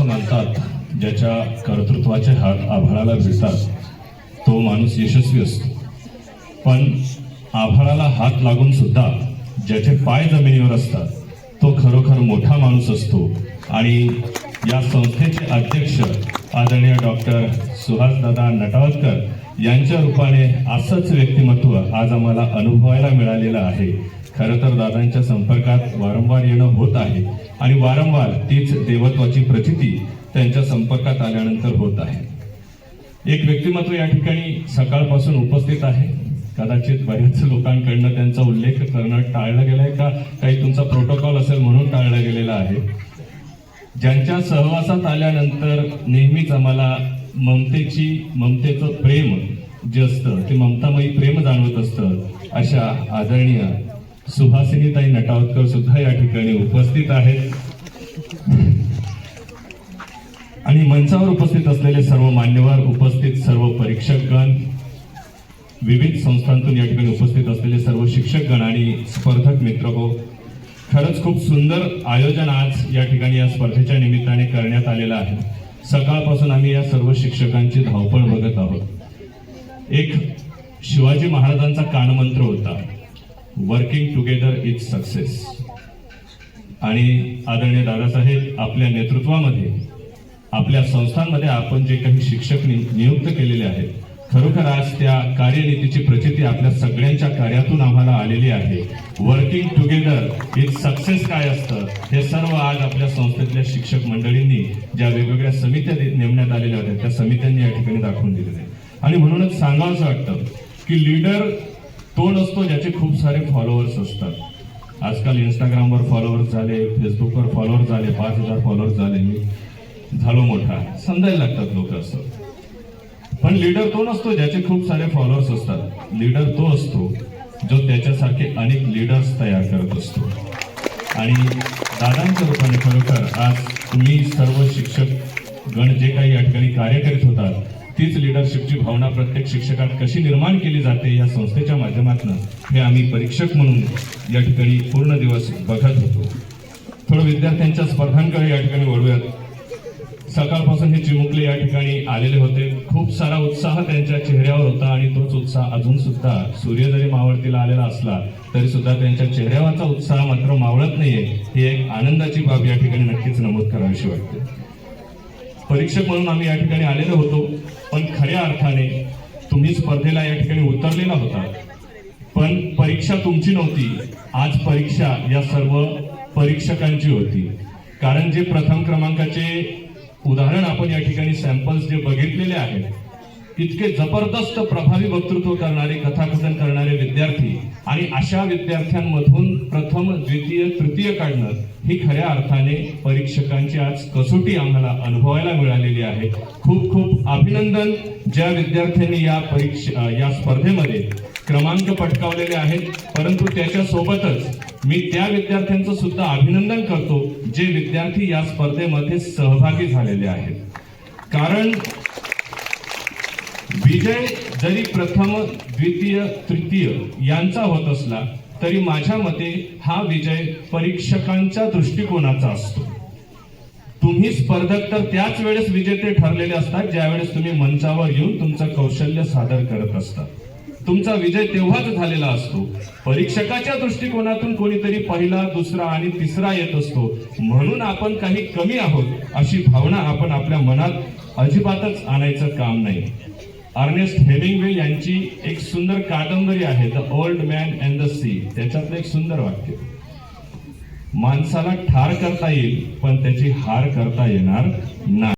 असं म्हणतात ज्याच्या कर्तृत्वाचे हात आभाळाला भिडतात तो माणूस यशस्वी असतो. पण आभाळाला हात लागून सुद्धा ज्याचे पाय जमिनीवर असतात तो खरोखर मोठा माणूस असतो. आणि या संस्थेचे अध्यक्ष आदरणीय डॉक्टर सुहासदादा नटावतकर यांच्या रूपाने असंच व्यक्तिमत्व आज आम्हाला अनुभवायला मिळालेलं आहे. खरं तर दादांच्या संपर्कात वारंवार येणं होत आहे. आणि वारंवार तीच देवत्वाची प्रचिती त्यांच्या संपर्कात आल्यानंतर होत आहे. एक व्यक्तिमत्व या ठिकाणी सकाळपासून उपस्थित आहे. कदाचित बऱ्याच लोकांकडनं त्यांचा उल्लेख करणं टाळलं आहे का? काही तुमचा प्रोटोकॉल असेल म्हणून टाळलं गेलेलं आहे. ज्यांच्या सहवासात आल्यानंतर नेहमीच आम्हाला ममतेची ममतेचं प्रेम जे असतं ते ममतामयी प्रेम जाणवत असतं अशा आदरणीय सुभासिनीताई नटावतकर सुद्धा या ठिकाणी उपस्थित आहेत. आणि मंचावर उपस्थित असलेले सर्व मान्यवर उपस्थित सर्व परीक्षकगण विविध संस्थांतून या ठिकाणी उपस्थित असलेले सर्व शिक्षकगण आणि स्पर्धक मित्र हो खरंच खूप सुंदर आयोजन आज या ठिकाणी या स्पर्धेच्या निमित्ताने करण्यात आलेलं आहे. सकाळपासून आम्ही या सर्व शिक्षकांची धावपळ बघत आहोत. एक शिवाजी महाराजांचा कानमंत्र होता. वर्किंग टुगेदर इज सक्सेस आणि आदरणीय दादासाहेब आपल्या नेतृत्वामध्ये आपल्या संस्थांमध्ये आपण जे काही शिक्षक नियुक्त केलेले आहेत खरोखर आज त्या कार्यनीतीची प्रचिती आपल्या सगळ्यांच्या कार्यातून आम्हाला आलेली आहे. वर्किंग टुगेदर इज सक्सेस काय असतं? हे सर्व आज आपल्या संस्थेतल्या शिक्षक मंडळींनी ज्या वेगवेगळ्या समित्या नेमण्यात आलेल्या होत्या त्या समित्यांनी या ठिकाणी दाखवून दिलेल्या आणि म्हणूनच सांगावंसं वाटतं की लीडर तो नसतो ज्याचे खूप सारे फॉलोअर्स असतात. आजकाल इंस्टाग्रामवर फॉलोअर्स झाले फेसबुकवर फॉलोअर्स झाले पाच हजार फॉलोअर्स झाले. मी झालो मोठा. समजायला लागतात लोक असं. पण लीडर तो नसतो ज्याचे खूप सारे फॉलोअर्स असतात. लीडर तो असतो जो त्याच्यासारखे अनेक लीडर्स तयार करत असतो. आणि दादांच्या रूपाने खरोखर आज तुम्ही सर्व शिक्षक गण जे काही या ठिकाणी कार्य करीत होतात तीच लिडरशिपची भावना प्रत्येक शिक्षकात कशी निर्माण केली जाते या संस्थेच्या माध्यमातून हे आम्ही परीक्षक म्हणून या ठिकाणी पूर्ण दिवस बघत होतो. थोडं विद्यार्थ्यांच्या स्पर्धांकडे या ठिकाणी वळूयात. सकाळपासून हे चिमुकले या ठिकाणी आलेले होते. खूप सारा उत्साह त्यांच्या चेहऱ्यावर होता आणि तोच उत्साह अजून सुद्धा सूर्य जरी मावळतीला आलेला असला तरी सुद्धा त्यांच्या चेहऱ्यावरचा उत्साह मात्र मावळत नाहीये. ही एक आनंदाची बाब या ठिकाणी नक्कीच नमूद करावीशी वाटते. परीक्षक म्हणून आम्ही या ठिकाणी आलेलो होतो. पण खऱ्या अर्थाने तुम्ही स्पर्धेला या ठिकाणी उतरलेला होता. पण परीक्षा तुमची नव्हती. आज परीक्षा या सर्व परीक्षकांची होती. कारण जे प्रथम क्रमांकाचे उदाहरण आपण या ठिकाणी सॅम्पल्स जे बघितलेले आहेत इतके जबरदस्त प्रभावी वक्तृत्व करणारे कथाकथन करणारे विद्यार्थी आणि अशा विद्यार्थ्यांमधून प्रथम द्वितीय तृतीय काढणं ही खऱ्या अर्थाने परीक्षकांची आज कसोटी आम्हाला अनुभवायला मिळालेली आहे. खूप खूप अभिनंदन ज्या विद्यार्थ्यांनी या परीक्षा या स्पर्धेमध्ये क्रमांक पटकावलेले आहेत. परंतु त्याच्या सोबतच मी त्या विद्यार्थ्यांचं सुद्धा अभिनंदन करतो जे विद्यार्थी या स्पर्धेमध्ये सहभागी झालेले आहेत. कारण विजय जरी प्रथम द्वितीय तृतीय यांचा होत असला तरी माझ्या मते हा विजय परीक्षकांच्या दृष्टिकोनाचा असतो. तुम्ही स्पर्धक तर त्याच वेळेस विजेते ठरलेले असतात ज्यावेळेस तुम्ही मंचावर येऊन तुमचं कौशल्य सादर करत असता. तुमचा विजय तेव्हाच झालेला असतो. परीक्षकाच्या दृष्टिकोनातून कोणीतरी पहिला दुसरा आणि तिसरा येत असतो. म्हणून आपण काही कमी आहोत अशी भावना आपण आपल्या मनात अजिबातच आणायचं काम नाही. अर्नेस्ट हेमिंगवे यांची एक सुंदर कादंबरी आहे the old man and the sea त्याच्यातलं एक सुंदर वाक्य. माणसाला ठार करता येईल पण त्याची हार करता येणार नाही.